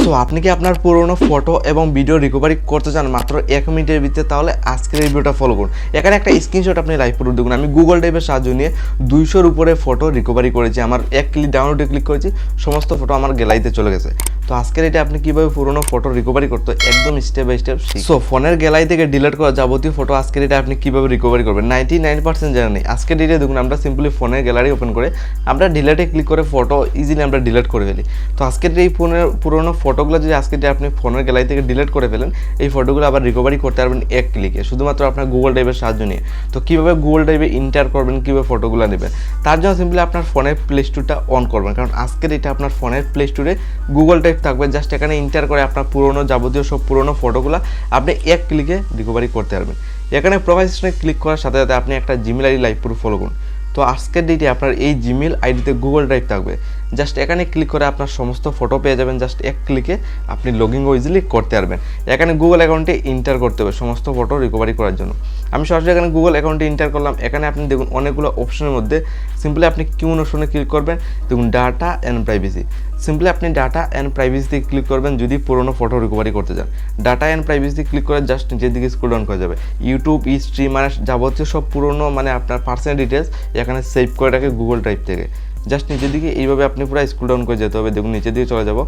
So আপনি কি আপনার পুরনো ফটো এবং ভিডিও রিকভারি করতে চান মাত্র এক মিনিটের ভিতরে, তাহলে আজকের এই ভিডিওটা ফলো করুন। এখানে একটা স্ক্রিনশট আপনি লাইভ পুরো দেখুন। আমি গুগল ড্রাইভের সাহায্য নিয়ে দুইশোর উপরে ফটো রিকভারি করেছি। আমার এক ক্লিক ডাউনলোডে ক্লিক করেছি। সমস্ত ফটো আমার গ্যালারিতে চলে গেছে। তো আজকের এটা আপনি কীভাবে পুরনো ফটো রিকভারি করতে একদম স্টেপ বাই স্টেপ সো ফোনের গ্যালারি থেকে ডিলিট করা যাবতীয় ফটো আজকের এটা আপনি কীভাবে রিকভারি করবেন? নাইনটি নাইন পার্সেন্ট জানা নেই। আজকের ডেটে দেখুন, আমরা সিম্পলি ফোনের গ্যালারি ওপেন করে, আমরা ডিলেটে ক্লিক করে ফটো ইজিলি আমরা ডিলিট করে ফেলি। তো আজকের এই ফোনের পুরোনো ফটোগুলো যদি আজকে যে আপনি ফোনের গ্যালারি থেকে ডিলিট করে ফেলেন, এই ফটোগুলো আবার রিকভারি করতে পারবেন এক ক্লিকে শুধুমাত্র আপনার গুগল ড্রাইভের সাহায্য নিয়ে। তো কীভাবে গুগল ড্রাইভে ইন্টার করবেন, কীভাবে ফটোগুলো নেবেন? তার জন্য সিম্পলি আপনার ফোনের প্লে স্টোরটা অন করবেন। কারণ আজকের এটা আপনার ফোনের প্লে স্টোরে গুগল ড্রাইভ থাকবে। জাস্ট এখানে ইন্টার করে আপনার পুরোনো যাবতীয় সব পুরোনো ফটোগুলো আপনি এক ক্লিকে রিকভারি করতে পারবেন। এখানে প্রোফাইল সেকশনে ক্লিক করার সাথে সাথে আপনি একটা জিমেল আইডি লাইভ পুরো ফলো করুন। তো আজকের ডেটে আপনার এই জিমেল আইডিতে গুগল ড্রাইভ থাকবে। জাস্ট এখানে ক্লিক করে আপনার সমস্ত ফটো পেয়ে যাবেন, জাস্ট এক ক্লিকে আপনি লগ ইন ইজিলি করতে পারবেন। এখানে গুগল অ্যাকাউন্টে ইন্টার করতে হবে সমস্ত ফটো রিকভারি করার জন্য। আমি সরাসরি এখানে গুগল অ্যাকাউন্টে ইন্টার করলাম। এখানে আপনি দেখুন অনেকগুলো অপশনের মধ্যে সিম্পলি আপনি কোন অপশনে ক্লিক করবেন। দেখুন ডাটা অ্যান্ড প্রাইভেসি সিম্পলি আপনি ডাটা অ্যান্ড প্রাইভেসিতে ক্লিক করবেন যদি পুরোনো ফটো রিকভারি করতে চান। ডাটা অ্যান্ড প্রাইভেসি ক্লিক করে জাস্ট নিচের দিকে স্ক্রল ডাউন করা যাবে। ইউটিউব ই স্ট্রিম মানে যাবতীয় সব পুরোনো মানে আপনার পার্সোনাল ডিটেলস এখানে সেভ করে রাখে গুগল ড্রাইভ থেকে। জাস্ট নিচের দিকে এইভাবে আপনি পুরো স্কুল ডাউন করে যেতে হবে। দেখুন, নিচের দিকে চলে যাব।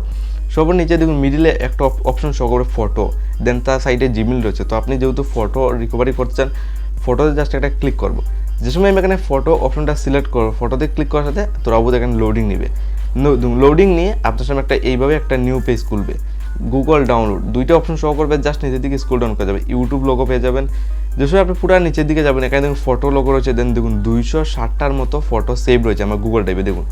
সবার নিচে দেখুন মিডিলে একটা অপশন শো করে ফটো দেন তার সাইডে জিমেল রয়েছে। তো আপনি যেহেতু ফটো রিকভারি করতে চান ফটোতে জাস্ট একটা ক্লিক করব। যে সময় আমি এখানে ফটো অপশনটা সিলেক্ট করব ফটোতে ক্লিক করার সাথে তোর অবধ এখানে লোডিং নেবে। লোডিং নিয়ে আপনার সামনে একটা এইভাবে একটা নিউ পেজ খুলবে। গুগল ডাউনলোড দুইটা অপশন শো করবে জাস্ট নিচের দিকে স্কুল ডাউন করে যাবে। ইউটিউব লোগো পেয়ে যাবেন। যে সময় আপনি পুরো নিচের দিকে যাবেন, এখানে দেখুন ফটো লোগো রয়েছে দেন দেখুন দুইশো ষাটটার মতো ফটো সেভ রয়েছে আমার গুগল ড্রাইভে দেখুন।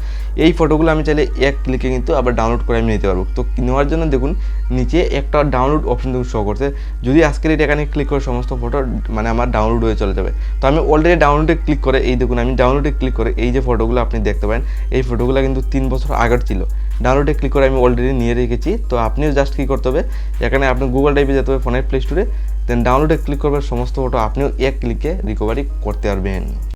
এই ফটোগুলো আমি চাইলে এক ক্লিকে কিন্তু আবার ডাউনলোড করে আমি নিতে পারব। তো নেওয়ার জন্য দেখুন, নিচে একটা ডাউনলোড অপশন দেখুন শো করছে। যদি আজকের এটা এখানে ক্লিক করে সমস্ত ফটো মানে আমার ডাউনলোড হয়ে চলে যাবে। তো আমি অলরেডি ডাউনলোডে ক্লিক করে, এই দেখুন, আমি ডাউনলোডে ক্লিক করে এই যে ফটোগুলো আপনি দেখতে পারেন, এই ফটোগুলো কিন্তু তিন বছর আগের ছিল। ডাউনলোডে ক্লিক করে আমি অলরেডি নিয়ে রেখেছি। তো আপনিও জাস্ট কী করতে হবে, এখানে আপনি গুগল ড্রাইভে যেতে হবে ফোনের প্লে স্টোরে দেন ডাউনলোডে ক্লিক করবেন সমস্ত ফটো আপনিও এক ক্লিকে রিকভারি করতে পারবেন।